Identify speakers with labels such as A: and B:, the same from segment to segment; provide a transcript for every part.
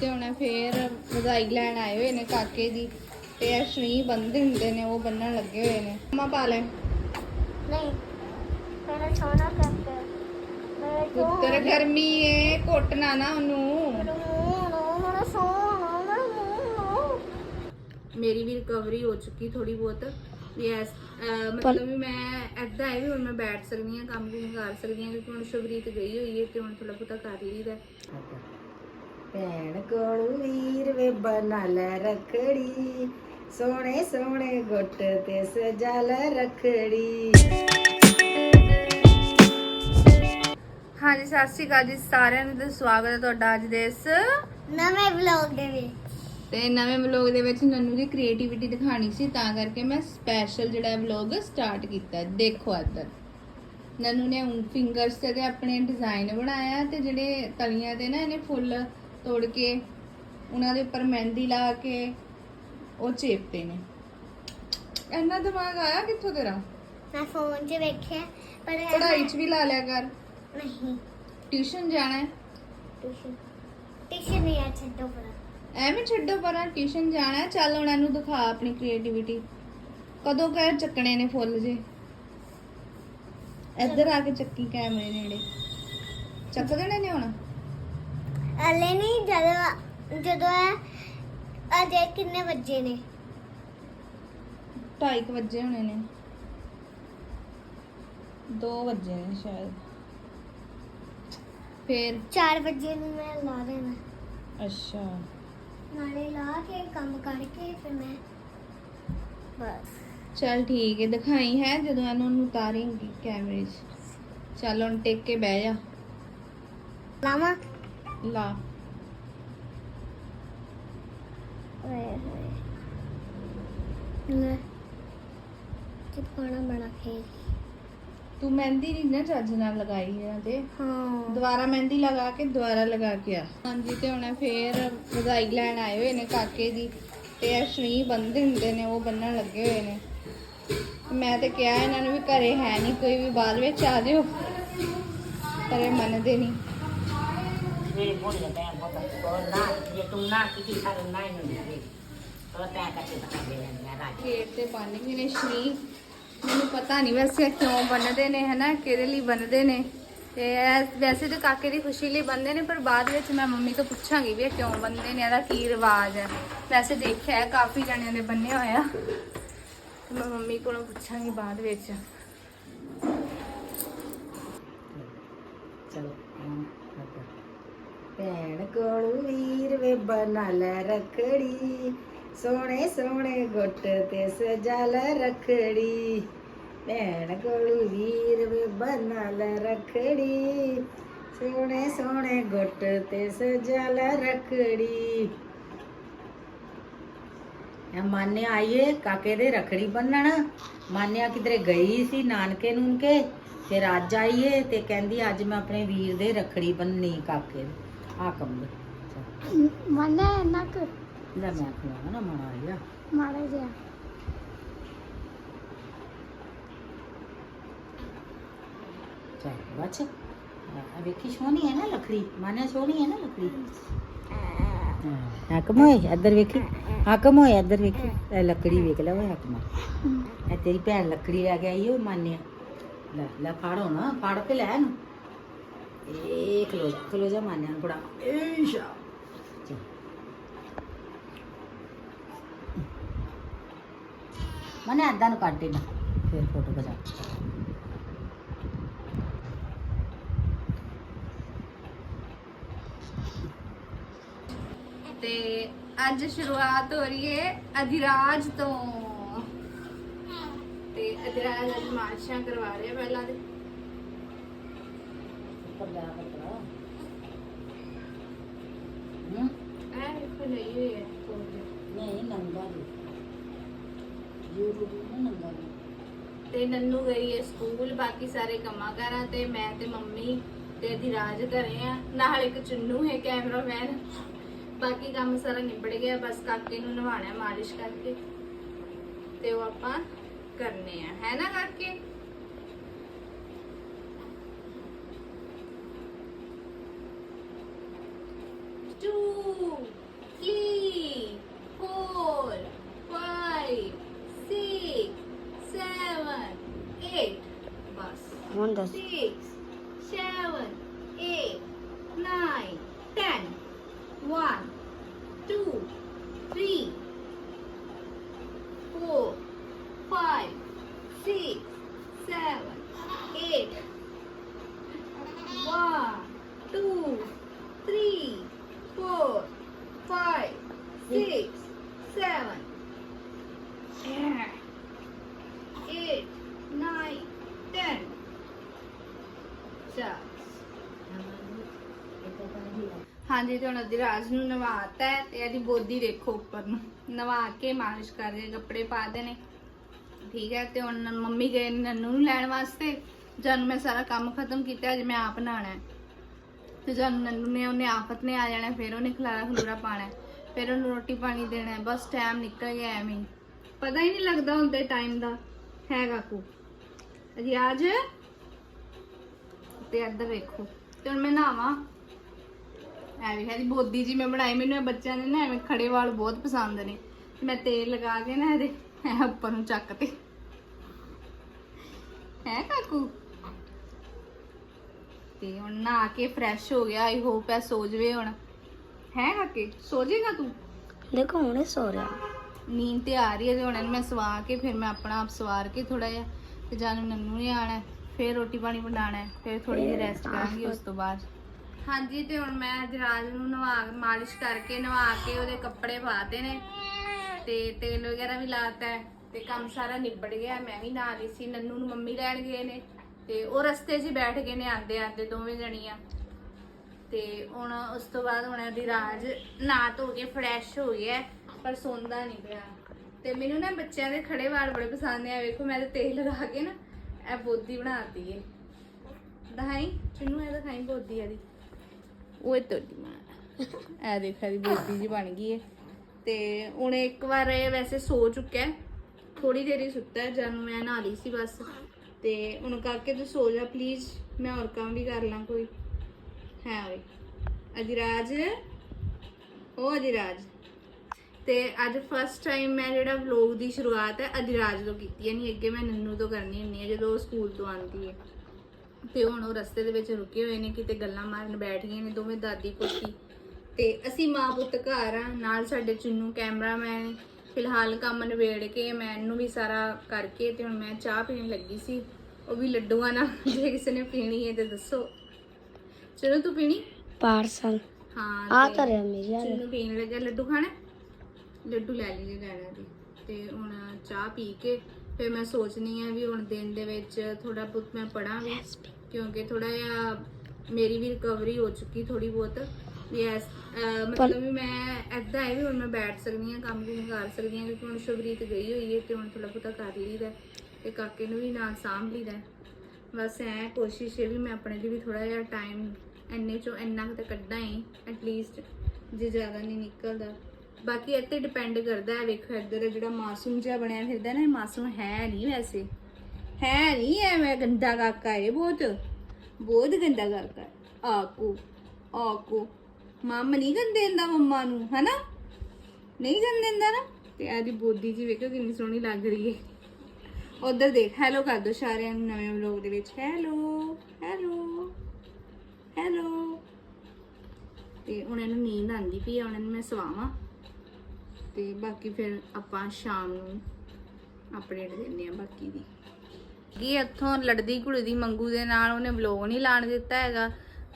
A: ਤੇ ਹੁਣ ਫੇਰ ਵਧਾਈ ਲੈਣ ਆਏ ਹੋਏ ਨੇ ਕਾਕੇ ਦੀ ਤੇ ਇਹ ਸ਼ਰੀ ਬੰਨਦੇ ਹੁੰਦੇ ਨੇ ਉਹ ਬੰਨਣ ਲੱਗੇ ਹੋਏ ਨੇ। ਮਮਾ ਪਾ ਲੈ।
B: ਨਹੀਂ ਮੇਰਾ
A: ਪੁੱਤਰ ਗਰਮੀ ਏ ਘੁੱਟਣਾ ਨਾ ਉਹਨੂੰ।
B: ਮੇਰਾ
A: ਵੀ ਰਿਕਵਰੀ ਹੋ ਚੁੱਕੀ ਥੋੜੀ ਬਹੁਤ। ਅਹ ਮਤਲਬ ਵੀ ਮੈਂ ਐਦਾਂ ਹੈ ਵੀ ਹੁਣ ਮੈਂ ਬੈਠ ਸਕਦੀ ਹਾਂ ਕੰਮ ਵੀ ਕਰ ਸਕਦੀ ਹਾਂ ਕਿਉਂਕਿ ਹੁਣ ਸ਼ਬਰੀਤ ਗਈ ਹੋਈ ਹੈ ਤੇ ਹੁਣ ਥੋੜਾ ਬਹੁਤਾ ਕਰ ਲਈਦਾ
C: ਭੈਣ ਕੋਲ ਵੀਰ ਵੇ ਬਣਾ ਲੈ ਰਖੜੀ ਸੋਹਣੇ ਸੋਹਣੇ ਗੁੱਟ ਤੇ ਸਜਾ ਲੈ ਰਖੜੀ।
A: ਹਾਂਜੀ ਸਤਿ ਸ਼੍ਰੀ ਅਕਾਲ ਜੀ ਸਾਰਿਆਂ ਨੂੰ ਤੇ ਸਵਾਗਤ ਹੈ ਤੁਹਾਡਾ ਅੱਜ ਦੇ ਇਸ
B: ਨਵੇਂ ਵਲੌਗ ਦੇ ਵਿੱਚ।
A: ਤੇ ਨਵੇਂ ਵਲੌਗ ਦੇ ਵਿੱਚ ਨੰਨੂ ਦੀ ਕ੍ਰੀਏਟੀਵਿਟੀ ਦਿਖਾਣੀ ਸੀ ਤਾਂ ਕਰਕੇ ਮੈਂ ਸਪੈਸ਼ਲ ਜਿਹੜਾ ਵਲੌਗ ਸਟਾਰਟ ਕੀਤਾ ਦੇਖੋ ਇੱਧਰ। ਨੰਨੂ ਨੇ ਫਿੰਗਰਸ ਤੇ ਤੇ ਆਪਣੇ ਡਿਜ਼ਾਈਨ ਬਣਾਇਆ ਤੇ ਜਿਹੜੇ ਤਲੀਆਂ ਤੇ ਨਾ ਇਹਨੇ ਫੁੱਲ ਤੋੜ ਕੇ ਉਹਨਾਂ ਦੇ ਉੱਪਰ ਮਹਿੰਦੀ ਲਾ ਕੇ ਉਹ ਚੇਪਤੇ ਨੇ। ਇੰਨਾ ਦਿਮਾਗ ਆਇਆ ਕਿੱਥੋਂ ਤੇਰਾ?
B: ਮੈਂ ਫੋਨ 'ਚ ਵੇਖਿਆ ਪਰ ਇਹ-
A: ਪੜ੍ਹਾਈ 'ਚ ਵੀ ਲਾ ਲਿਆ ਕਰ।
B: ਨਹੀਂ।
A: ਟਿਊਸ਼ਨ ਜਾਣਾ ਹੈ?
B: ਟਿਊਸ਼ਨ। ਟਿਊਸ਼ਨ ਨਹੀਂ ਆ ਛੱਡੋ ਪਰਾ।
A: ਐਵੇਂ ਛੱਡੋ ਪਰਾਂ ਟਿਊਸ਼ਨ ਜਾਣਾ ਹੈ, ਚੱਲ ਉਹਨਾਂ ਨੂੰ ਦਿਖਾ ਆਪਣੀ ਕ੍ਰੀਏਟੀਵਿਟੀ ਕਦੋਂ ਕਹਿ ਚੱਕਣੇ ਨੇ ਫੁੱਲ ਜੇ? ਇੱਧਰ ਆ ਕੇ ਚੱਕੀ ਕੈਮਰੇ ਨੇੜੇ। ਚੱਕ ਦੇਣੇ ਨੇ ਹੁਣ?
B: ਹਲੇ ਨਹੀਂ ਜਦੋਂ ਜਦੋਂ ਇਹ ਅਜੇ ਕਿੰਨੇ ਵਜੇ ਨੇ?
A: 2:30 ਵਜੇ ਹੋਣੇ ਨੇ। 2 ਵਜੇ ਨੇ ਸ਼ਾਇਦ। ਫੇਰ?
B: 4 ਵਜੇ ਨੂੰ ਮੈਂ ਲਾ ਦੇਣਾ।
A: ਅੱਛਾ।
B: ਨਾਲੇ ਲਾ ਕੇ ਕੰਮ ਕਰਕੇ ਫਿਰ ਮੈਂ ਬਸ।
A: ਚੱਲ ਠੀਕ ਹੈ ਦਿਖਾਈ ਹੈ ਜਦੋਂ ਇਹਨੂੰ ਉਹਨੂੰ ਉਤਾਰੇਂਗੀ ਕੈਮਰੇ 'ਚ। ਚੱਲ ਹੁਣ ਟੇਕ ਕੇ ਬਹਿ ਜਾ।
B: ਲਾਵਾ?
A: ਲਾ
B: ਓਏ ਹੋਏ ਲੈ ਚਿਪਕਾਣਾ ਬਣਾ ਕੇ
A: ਤੂੰ ਮਹਿੰਦੀ ਨਹੀਂ ਨਾ ਚੱਜ ਨਾਲ ਲਗਾਈ ਇਹਨਾਂ ਤੇ
B: ਹਾਂ
A: ਦੁਬਾਰਾ ਮਹਿੰਦੀ ਲਗਾ ਕੇ ਦੁਬਾਰਾ ਲਗਾ ਕੇ ਆ ਹਾਂਜੀ ਤੇ ਹੁਣ ਫੇਰ ਵਧਾਈ ਲੈਣ ਆਏ ਹੋਏ ਨੇ ਕਾਕੇ ਦੀ ਤੇ ਇਹ ਸ਼ਰੀ ਬੰਨਦੇ ਹੁੰਦੇ ਨੇ ਉਹ ਬੰਨਣ ਲੱਗੇ ਹੋਏ ਨੇ ਮੈਂ ਤੇ ਕਿਹਾ ਇਹਨਾਂ ਨੂੰ ਵੀ ਘਰੇ ਹੈ ਨਹੀਂ ਕੋਈ ਵੀ ਬਾਅਦ ਵਿੱਚ ਆ ਜਿਓ ਪਰ ਇਹ ਮੰਨਦੇ ਨਹੀਂ
C: ਮੇਰੇ ਮੋੜੀ ਦਾ ਟਾਈਮ ਬਹੁਤ ਕੋ ਨਾ ਜੇ ਤੂੰ ਨਾ ਕਿਤੇ ਸਾਰੇ ਨਾ ਨਹੀਂ ਦੇ ਤੋ ਤਾਂ ਕੱਟੇ ਬਤਾ ਦੇ ਨਾ ਰਾਜ
A: ਗੇਟ ਤੇ ਨੇ ਸ਼ਰੀ ਮੈਨੂੰ ਪਤਾ ਨਹੀਂ ਵੈਸੇ ਇਹ ਕਿਉਂ ਬੰਨਦੇ ਨੇ ਹਨਾ ਕਿਹਦੇ ਲਈ ਬੰਨਦੇ ਨੇ ਤੇ ਇਹ ਵੈਸੇ ਤਾਂ ਕਾਕੇ ਦੀ ਖੁਸ਼ੀ ਲਈ ਬੰਨਦੇ ਨੇ ਪਰ ਬਾਅਦ ਵਿੱਚ ਮੈਂ ਮੰਮੀ ਤੋਂ ਪੁੱਛਾਂਗੀ ਵੀ ਇਹ ਕਿਉਂ ਬੰਨਦੇ ਨੇ ਇਹਦਾ ਕੀ ਰਿਵਾਜ ਹੈ ਵੈਸੇ ਦੇਖਿਆ ਹੈ ਕਾਫੀ ਜਣਿਆਂ ਨੇ ਬੰਨੇ ਹੋਇਆ ਤੇ ਮੈਂ ਮੰਮੀ ਕੋਲੋਂ ਪੁੱਛਾਂਗੀ ਬਾਅਦ ਵਿੱਚ
C: ਚਲੋ। ਭੈਣ ਕੋਲ ਵੀਰ ਵੇ ਬਣਾ ਲੈ ਰਖੜੀ, ਸੋਹਣੇ ਸੋਹਣੇ ਗੁੱਟ ਤੇ ਸਜਾ ਲੈ ਰਖੜੀ। ਭੈਣ ਕੋਲ ਵੀਰ ਵੇ ਬਣਾ ਲੈ ਰਖੜੀ, ਸੋਹਣੇ ਸੋਹਣੇ ਗੁੱਟ ਤੇ ਸਜਾ ਲੈ ਰਖੜੀ ਮਾਨਿਆ ਆਈਏ ਕਾਕੇ ਦੇ ਰਖੜੀ ਬੰਨਣ। ਮਾਨਿਆ ਕਿਧਰੇ ਗਈ ਸੀ ਨਾਨਕੇ ਨੂਨਕੇ, ਫਿਰ ਅੱਜ ਆਈਏ ਤੇ ਕਹਿੰਦੀ ਅੱਜ ਮੈਂ ਆਪਣੇ ਵੀਰ ਦੇ ਰਖੜੀ ਬੰਨਣੀ ਕਾਕੇ ਆ ਕੰਮ
B: ਮਨੇ ਨਕ
C: ਲੈ ਮੈਂ ਖਵਾਉਣਾ ਨਾ ਆਇਆ
B: ਮਾੜਾ ਜਿਹਾ।
C: ਚੱਲ ਬੱਚ ਆ ਵੇਖੀ ਸੋਹਣੀ ਹੈ ਨਾ ਲੱਕੜੀ। ਮਾਨਿਆ ਸੋਹਣੀ ਹੈ ਨਾ ਲੱਕੜੀ? ਹਾਂ ਹਕਮ ਹੋਏ ਇੱਧਰ ਵੇਖੀ। ਹਕਮ ਹੋਏ ਇੱਧਰ ਵੇਖੀ। ਇਹ ਲੱਕੜੀ ਵੇਖ ਲੈ ਓਏ ਹਕਮ। ਇਹ ਤੇਰੀ ਭੈਣ ਲੱਕੜੀ ਲੈ ਕੇ ਆਈ ਇਹ ਖਲੋ ਜਾ ਖਲੋ ਜਾ ਮਾਨਿਆ ਨੂੰ ਫੜਾ ਏਸ਼ਾ ਚੱਲ। ਮਨੇ ਅੱਧਾ ਨੂੰ ਕੱਢ ਦੇ ਨਾ ਫਿਰ ਫੋਟੋ ਖਿਚਾ।
A: ਤੇ ਅੱਜ ਸ਼ੁਰੂਆਤ ਹੋ ਰਹੀ ਹੈ ਅਧਿਰਾਜ ਤੋਂ। ਤੇ ਅਧਿਰਾਜ ਅੱਜ ਮਾਰਸ਼ਾਂ ਕਰਵਾ ਰਿਹਾ ਪਹਿਲਾਂ ਤੇ।
C: ਹੂੰ
A: ਐ ਵੇਖੋ ਲਈ ਹੈ
C: ਨਹੀਂ ਨੰਗਾ ਜੀ YouTube ਨੂੰ ਨੰਗਾ ਜੀ
A: ਤੇ ਨੰਨੂ ਗਈ ਹੈ ਸਕੂਲ, ਬਾਕੀ ਸਾਰੇ ਕੰਮਾਂ ਕਾਰਾਂ ਤੇ, ਮੈਂ ਤੇ ਮੰਮੀ ਤੇ ਦੀ ਰਾਜ ਘਰੇ ਆ। ਨਾਲ ਇੱਕ ਚੁੰਨੂ ਹੈ ਕੈਮਰਾਮੈਨ। ਬਾਕੀ ਕੰਮ ਸਾਰਾ ਨਿਬੜ ਗਿਆ, ਬਸ ਕਾਕੇ ਨੂੰ ਨਵਾਉਣਾ ਮਾਲਿਸ਼ ਕਰਕੇ। ਤੇ ਉਹ ਆਪਾਂ ਕਰਨੇ ਆ। ਹੈ ਨਾ ਕਾਕੇ? 本です。ਹਾਂਜੀ ਤੇ ਨੂੰ ਨਵਾਤਾ ਹੈ ਤੇ ਇਹਦੀ ਬੋਦੀ ਦੇਖੋ ਉੱਪਰ ਨੂੰ। ਨਵਾ ਕੇ ਮਾਲਿਸ਼ ਕਰ ਰਹੇ, ਕੱਪੜੇ ਪਾ ਦੇਣੇ ਠੀਕ ਹੈ, ਤੇ ਹੁਣ ਮੰਮੀ ਗਏ ਨੇ ਨੰਨੂ ਨੂੰ ਲੈਣ ਵਾਸਤੇ। ਜਦ ਮੈਂ ਸਾਰਾ ਕੰਮ ਖਤਮ ਕੀਤਾ, ਅੱਜ ਮੈਂ ਆਪ ਨਹਾਣਾ ਹੈ। ਤੇ ਜਦ ਨੰਨੂ ਨੇ, ਉਹਨੇ ਆਫਤ ਨੇ ਆ ਜਾਣਾ ਫਿਰ ਉਹਨੇ ਖਲਾਰਾ ਖਲੂਰਾ ਪਾਣਾ ਫਿਰ ਉਹਨੂੰ ਰੋਟੀ ਪਾਣੀ ਦੇਣਾ ਬਸ ਟਾਈਮ ਨਿਕਲ ਗਿਆ ਐਵੇਂ ਪਤਾ ਹੀ ਨਹੀਂ ਲੱਗਦਾ ਹੁੰਦਾ ਟਾਈਮ ਦਾ ਹੈ ਕਾਕੂ ਅਧਿਰਾਜ ਤੇ ਇੱਧਰ ਵੇਖੋ, ਤੇ ਹੁਣ ਮੈਂ ਨਹਾਵਾਂ। ਐਵੇਂ ਹੈ ਦੀ ਬੋਦੀ ਜੀ ਮੈਂ ਬਣਾਈ ਮੈਨੂੰ ਇਹ ਬੱਚਿਆਂ ਦੇ ਨਾ ਐਵੇਂ ਖੜੇ ਵਾਲ ਬਹੁਤ ਪਸੰਦ ਨੇ। ਮੈਂ ਤੇਲ ਲਗਾ ਕੇ ਨਾ ਇਹਦੇ ਐ ਉੱਪਰ ਨੂੰ ਚੱਕ ਤੇ। ਹੈ ਕਾਕੂ? ਤੇ ਹੁਣ ਨਹਾ ਕੇ ਫਰੈਸ਼ ਹੋ ਗਿਆ ਆਈ ਹੋਪ ਐ ਸੋ ਜਵੇ ਹੁਣ। ਹੈ ਕਾਕੇ? ਸੋ ਜਾਏਗਾ ਤੂੰ?
B: ਦੇਖੋ ਹੁਣੇ ਸੋ ਰਿਹਾ।
A: ਨੀਂਦ ਤੇ ਆ ਰਹੀ ਹੈ ਤੇ ਹੁਣ ਇਹਨੂੰ ਮੈਂ ਸਵਾ ਕੇ ਫਿਰ ਮੈਂ ਆਪਣਾ ਆਪ ਸਵਾਰ ਕੇ ਥੋੜਾ ਜਿਹਾ ਤੇ ਜਾਨੂੰ ਨੰਨੂ ਨੇ ਆਣਾ ਫਿਰ ਰੋਟੀ ਪਾਣੀ ਬਣਾਉਣਾ ਹੈ, ਫਿਰ ਥੋੜੀ ਜਿਹੀ ਰੈਸਟ ਕਰਾਂਗੀ ਉਸ ਤੋਂ ਬਾਅਦ। ਹਾਂਜੀ, ਤੇ ਹੁਣ ਮੈਂ ਜਰਾਜ ਨੂੰ ਨਵਾ, ਮਾਲਿਸ਼ ਕਰਕੇ ਨਵਾ ਕੇ ਉਹਦੇ ਕੱਪੜੇ ਪਾਤੇ ਨੇ। ਤੇ ਤੇਲ ਵਗੈਰਾ ਵੀ ਲਾਤਾ ਹੈ, ਤੇ ਕੰਮ ਸਾਰਾ ਨਿਬੜ ਗਿਆ ਮੈਂ ਵੀ ਨਹਾ ਲਈ ਸੀ, ਨੰਨੂ ਨੂੰ ਮੰਮੀ ਲੈਣ ਗਏ ਨੇ। ਤੇ ਉਹ ਰਸਤੇ 'ਚ ਹੀ ਬੈਠ ਗਏ ਨੇ, ਆਂਦੇ ਆਂਦੇ ਦੋਵੇਂ ਜਣੀਆਂ। ਤੇ ਹੁਣ ਉਸ ਤੋਂ ਬਾਅਦ ਹੁਣ ਇਹਦੀ ਰਾਜ ਨਹਾ ਧੋ ਕੇ ਫਰੈਸ਼ ਹੋ ਗਿਆ ਪਰ ਸੌਂਦਾ ਨਹੀਂ ਪਿਆ। ਤੇ ਮੈਨੂੰ ਨਾ ਬੱਚਿਆਂ ਦੇ ਖੜੇ ਵਾਲ ਬੜੇ ਪਸੰਦ ਆ ਵੇਖੋ, ਮੈਂ ਤੇ ਤੇਲ ਲਗਾ ਕੇ ਨਾ ਇਹ ਬੋਦੀ ਬਣਾਤੀ ਏ। ਦਹਾਈ ਚੁੰਨੂ, ਇਹ ਦਿਖਾਈ ਬੋਦੀ ਇਹਦੀ। ਓਏ ਤੋਡੀ ਮਾਂ ਇਹ ਦੇਖ, ਇਹਦੀ ਬੋਦੀ ਜੀ ਬਣ ਗਈ ਹੈ ਤੇ ਹੁਣ ਇੱਕ ਵਾਰ ਇਹ ਵੈਸੇ ਸੋ ਚੁੱਕਾ ਹੈ। ਥੋੜੀ ਦੇਰ ਹੀ ਸੁੱਤਾ ਹੈ, ਜਦ ਮੈਂ ਨਹਾ ਲਈ ਸੀ ਬਸ। ਤੇ ਹੁਣ ਕਾਕੇ ਤੂੰ ਸੋ ਜਾ ਪਲੀਜ਼ ਮੈਂ ਹੋਰ ਕੰਮ ਵੀ ਕਰ ਲਾਂ ਕੋਈ। ਹੈ ਓਏ। ਅਧਿਰਾਜ ਉਹ ਅਧਿਰਾਜ ਤੇ ਅੱਜ ਫਸਟ ਟਾਈਮ ਮੈਂ ਜਿਹੜਾ ਵਲੌਗ ਦੀ ਸ਼ੁਰੂਆਤ ਹੈ ਅਧਿਰਾਜ ਤੋਂ ਕੀਤੀ ਹੈ। ਨਹੀਂ, ਅੱਗੇ ਮੈਂ ਨੰਨੂ ਤੋਂ ਕਰਨੀ ਹੁੰਦੀ ਹੈ, ਜਦੋਂ ਉਹ ਸਕੂਲ ਤੋਂ ਆਉਂਦੀ ਹੈ। ਤੇ ਹੁਣ ਉਹ ਰਸਤੇ ਦੇ ਵਿੱਚ ਰੁਕੇ ਹੋਏ ਨੇ ਕਿਤੇ ਗੱਲਾਂ ਮਾਰਨ ਬੈਠ ਗਏ ਨੇ ਦੋਵੇਂ ਦਾਦੀ ਪੋਤੀ। ਤੇ ਅਸੀਂ ਮਾਂ ਪੁੱਤ ਘਰ ਆ ਨਾਲ ਸਾਡੇ ਚੁੰਨੂ ਕੈਮਰਾਮੈਨ ਫਿਲਹਾਲ ਕੰਮ ਨਿਬੇੜ ਕੇ ਮੈਂ ਇਹਨੂੰ ਵੀ ਸਾਰਾ ਕਰਕੇ ਤੇ ਹੁਣ ਮੈਂ ਚਾਹ ਪੀਣ ਲੱਗੀ ਸੀ। ਉਹ ਵੀ ਲੱਡੂਆਂ ਨਾਲ ਜੇ ਕਿਸੇ ਨੇ ਪੀਣੀ ਹੈ ਤੇ ਦੱਸੋ। ਚਲੋ ਤੂੰ ਪੀਣੀ?
B: ਪਾਰਸਲ।
A: ਹਾਂ
B: ਆ
A: ਤੇ
B: ਮੇਰੀ ਯਾਰ
A: ਚੁੰਨੂ ਪੀਣ ਲੱਗਾ ਲੱਡੂ ਖਾਣਾ? ਲੱਡੂ ਲੈ ਲਈ ਜੇ ਲੈਣਾ ਤੇ। ਤੇ ਹੁਣ ਚਾਹ ਪੀ ਕੇ ਫਿਰ ਮੈਂ ਸੋਚਨੀ ਆ ਵੀ ਹੁਣ ਦਿਨ ਦੇ ਵਿੱਚ ਥੋੜਾ ਬਹੁਤ ਮੈਂ ਪੜਾਂ ਵੀ ਕਿਉਂਕਿ ਥੋੜਾ ਜਿਹਾ ਮੇਰੀ ਵੀ ਰਿਕਵਰੀ ਹੋ ਚੁੱਕੀ ਥੋੜੀ ਬਹੁਤ। ਵੀ ਅਹ ਮਤਲਬ ਵੀ ਮੈਂ ਐਦਾਂ ਹੈ ਵੀ ਹੁਣ ਮੈਂ ਬੈਠ ਸਕਦੀ ਹਾਂ ਕੰਮ ਕੁਮ ਕਰ ਸਕਦੀ ਹਾਂ ਕਿਉਂਕਿ ਹੁਣ ਸ਼ੁਭਰੀਤ ਗਈ ਹੋਈ ਹੈ ਤੇ ਹੁਣ ਥੋੜਾ ਬਹੁਤਾ ਕਰ ਲਈਦਾ ਤੇ ਕਾਕੇ ਨੂੰ ਵੀ ਨਾਲ ਸਾਂਭ ਲਈਦਾ ਬਸ ਐ ਕੋਸ਼ਿਸ਼ ਹੈ ਵੀ ਮੈਂ ਆਪਣੇ ਲਈ ਵੀ ਥੋੜਾ ਜਿਹਾ ਟਾਈਮ ਇੰਨੇ ਚੋਂ ਇੰਨਾ ਕੁ ਤੇ ਕੱਢਾਂ ਹੀ ਐਟਲੀਸਟ ਜੇ ਜ਼ਿਆਦਾ ਨਹੀਂ ਨਿਕਲਦਾ। ਬਾਕੀ ਇੱਥੇ ਡਿਪੈਂਡ ਕਰਦਾ ਹੈ, ਵੇਖੋ ਇੱਧਰ ਜਿਹੜਾ ਮਾਸੂਮ ਜਿਹਾ ਬਣਿਆ ਫਿਰਦਾ ਨਾ, ਇਹ ਮਾਸੂਮ ਹੈ ਨਹੀਂ ਵੈਸੇ। ਹੈ ਨਹੀਂ ਐਵੇਂ ਗੰਦਾ ਕਾਕਾ ਹੈ ਬਹੁਤ। ਬਹੁਤ ਗੰਦਾ ਕਾਕਾ ਆਕੂ ਆਕੂ। ਮੰਮ ਨਹੀਂ ਗੰਦੇ ਦਿੰਦਾ ਮੰਮਾ ਨੂੰ, ਹਨਾ? ਨਹੀਂ ਗੰਦੇ ਦਿੰਦਾ ਨਾ? ਤੇ ਇਹਦੀ ਬੋਦੀ ਜੀ ਵੇਖੋ ਕਿੰਨੀ ਸੋਹਣੀ ਲੱਗ ਰਹੀ ਹੈ ਉਧਰ ਦੇਖ ਹੈਲੋ ਕਰ ਦੋ ਸਾਰਿਆਂ ਨੂੰ ਨਵੇਂ ਵਲੌਗ ਦੇ ਵਿੱਚ। ਹੈਲੋ ਹੈਲੋ ਹੈਲੋ ਤੇ ਉਹਨਾਂ ਨੂੰ ਨੀਂਦ ਆਂਦੀ ਪਈ ਆ ਹੁਣ ਇਹਨੂੰ ਮੈਂ ਸਵਾਵਾਂ। ਤੇ ਬਾਕੀ ਫਿਰ ਆਪਾਂ ਸ਼ਾਮ ਨੂੰ ਅਪਡੇਟ ਦਿੰਨੇ ਆ ਬਾਕੀ ਦੀ। ਕੀ ਇੱਥੋਂ ਲੜਦੀ ਘੁਲਦੀ ਮੰਗੂ ਦੇ ਨਾਲ ਉਹਨੇ ਵਲੌਗ ਨਹੀਂ ਲਾਣ ਦਿੱਤਾ ਹੈਗਾ।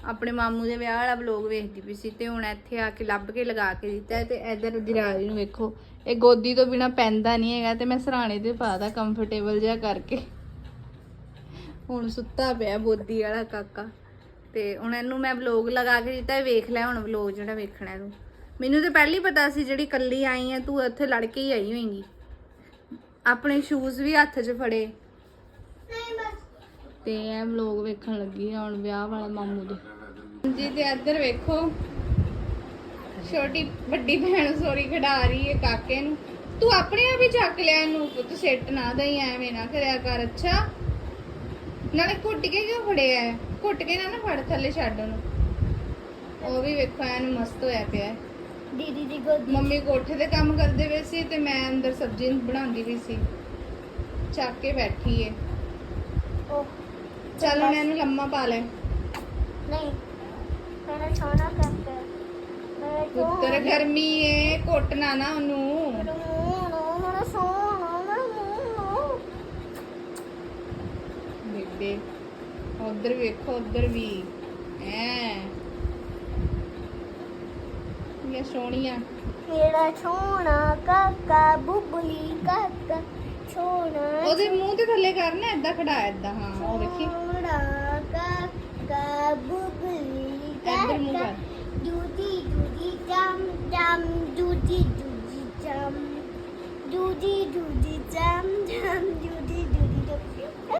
A: ਆਪਣੇ ਮਾਮੂ ਦੇ ਵਿਆਹ ਵਾਲਾ ਵਲੌਗ ਵੇਖਦੀ ਪਈ ਸੀ ਤੇ ਹੁਣ ਇੱਥੇ ਆ ਕੇ ਲੱਭ ਕੇ ਲਗਾ ਕੇ ਦਿੱਤਾ ਹੈ ਤੇ ਇਧਰ ਦਿਰਾਜ ਨੂੰ ਵੇਖੋ। ਇਹ ਗੋਦੀ ਤੋਂ ਬਿਨਾ ਪੈਂਦਾ ਨਹੀਂ ਹੈਗਾ ਤੇ ਮੈਂ ਸਰਾਣੇ ਤੇ ਪਾਦਾ ਕੰਫਰਟੇਬਲ ਜਿਹਾ ਕਰਕੇ। ਹੁਣ ਸੁੱਤਾ ਪਿਆ ਬੋਦੀ ਵਾਲਾ ਕਾਕਾ। ਤੇ ਹੁਣ ਇਹਨੂੰ ਮੈਂ ਵਲੌਗ ਲਗਾ ਕੇ ਦਿੱਤਾ ਵੇਖ ਲੈ ਹੁਣ ਵਲੌਗ ਜਿਹੜਾ ਵੇਖਣਾ ਹੈ ਤੂੰ ਮੈਨੂੰ ਤਾਂ ਪਹਿਲਾਂ ਹੀ ਪਤਾ ਸੀ ਜਿਹੜੀ ਕੱਲੀ ਆਈ ਆ, ਤੂੰ ਇੱਥੇ ਲੜ ਕੇ ਹੀ ਆਈ ਹੋਏਗੀ। ਆਪਣੇ ਸ਼ੂਜ਼ ਵੀ ਹੱਥ 'ਚ ਫੜੇ। ਤੇ ਇਹ ਵਲੌਗ ਵੇਖਣ ਲੱਗੀ ਆ ਹੁਣ ਵਿਆਹ ਵਾਲਾ ਮਾਮੂ ਦੇ। ਜੀ ਤੇ ਇੱਧਰ ਵੇਖੋ। ਛੋਟੀ ਵੱਡੀ ਭੈਣ ਸੋਰੀ ਖੜਾ ਰਹੀ ਹੈ ਕਾਕੇ ਨੂੰ। ਤੂੰ ਆਪਣੇ ਆਪ ਹੀ ਚੱਕ ਲਿਆ ਇਹਨੂੰ, ਪੁੱਤ ਸਿੱਟ ਨਾ ਦਈ, ਐਵੇਂ ਨਾ ਕਰਿਆ ਕਰ, ਅੱਛਾ? ਨਾਲੇ ਘੁੱਟ ਕੇ ਕਿਉਂ ਫੜਿਆ ਹੈ? ਘੁੱਟ ਕੇ ਨਾ ਨਾ ਫੜ ਥੱਲੇ ਛੱਡ ਉਹਨੂੰ। ਉਹ ਵੀ ਵੇਖੋ ਐਨ ਮਸਤ ਹੋਇਆ ਪਿਆ
B: ਦੀਦੀ ਦੀ ਗੋਦੀ
A: ਮੰਮੀ ਕੋਠੇ ਤੇ ਕੰਮ ਕਰਦੇ ਪਏ ਸੀ ਤੇ ਮੈਂ ਅੰਦਰ ਸਬਜ਼ੀ ਬਣਾਉਂਦੀ ਪਈ ਸੀ। ਚੱਕ ਕੇ ਬੈਠੀ ਏ।
B: ਉਹ
A: ਚੱਲ ਹੁਣ ਇਹਨੂੰ ਲੰਮਾ ਪਾ ਲੈ।
B: ਨਹੀਂ ਮੇਰਾ ਸੋਨਾ ਕਰਕੇ ਮੇਰਾ
A: ਪੁੱਤਰ ਗਰਮੀ ਏ ਘੁੱਟਣਾ ਨਾ ਉਹਨੂੰ। ਬੇਬੇ ਉਧਰ ਵੇਖੋ ਉਧਰ ਵੀ। ਐ ਇਹ ਸੋਹਣੀਆਂ।
B: ਮੇਰਾ ਸੋਹਣਾ ਕਾਕਾ ਬੁਬਲੀ ਕਾਕਾ ਸੋਹਣਾ
A: ਉਹਦੇ ਮੂੰਹ ਦੇ ਥੱਲੇ ਕਰਨਾ ਏਦਾਂ ਖੜਾ ਏਦਾਂ ਹਾਂ ਉਹ ਦੇਖੀ।
B: ਸੋਹਣਾ ਕਾਕਾ ਬੁਬਲੀ
A: ਇੱਧਰ ਮੂੰਹ
B: ਕਾਕਾ
A: ਕਰ।
B: ਦੂਜੀ ਦੂਜੀ ਜਮ ਜਮ ਦੂਜੀ ਦੂਜੀ ਜਮ। ਦੂਜੀ ਦੂਜੀ ਜਮ ਜਮ ਦੂਜੀ